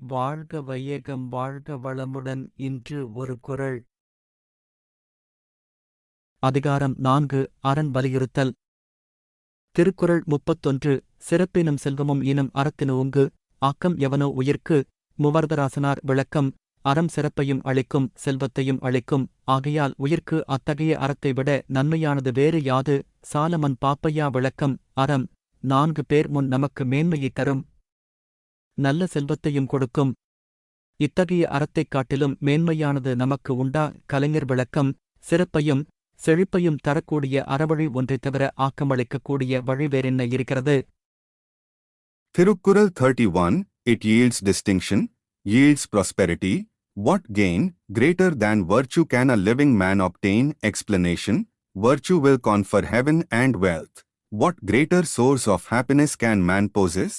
வாழ்க வையகம் வாழ்க வளமுடன் இன்று ஒரு குறள் அதிகாரம் நான்கு அரண் வலியுறுத்தல். திருக்குறள் முப்பத்தொன்று சிறப்பினும் செல்வமும் இனம் அறத்தின உங்கு ஆக்கம் எவனோ உயிர்க்கு முவர்தராசனார் விளக்கம் அறம் சிறப்பையும் அளிக்கும் செல்வத்தையும் அளிக்கும் ஆகையால் உயிர்க்கு அத்தகைய அறத்தை விட நன்மையானது வேறு யாது சாலமன் பாப்பையா விளக்கம் அறம் நான்கு பேர் முன் நமக்கு மேன்மையை தரும். நல்ல செல்வத்தையும் கொடுக்கும் இத்தகைய அறத்தைக் காட்டிலும் மேன்மையானது நமக்கு உண்டா கலைஞர் விளக்கம் சிறப்பையும் செழிப்பையும் தரக்கூடிய அறவழி ஒன்றைத் தவிர ஆக்கமளிக்கக்கூடிய வழி வேறென்ன இருக்கிறது Thirukkural thirty one it yields distinction yields prosperity what gain greater than virtue can a living man obtain explanation virtue will confer heaven and wealth what greater source of happiness can man possess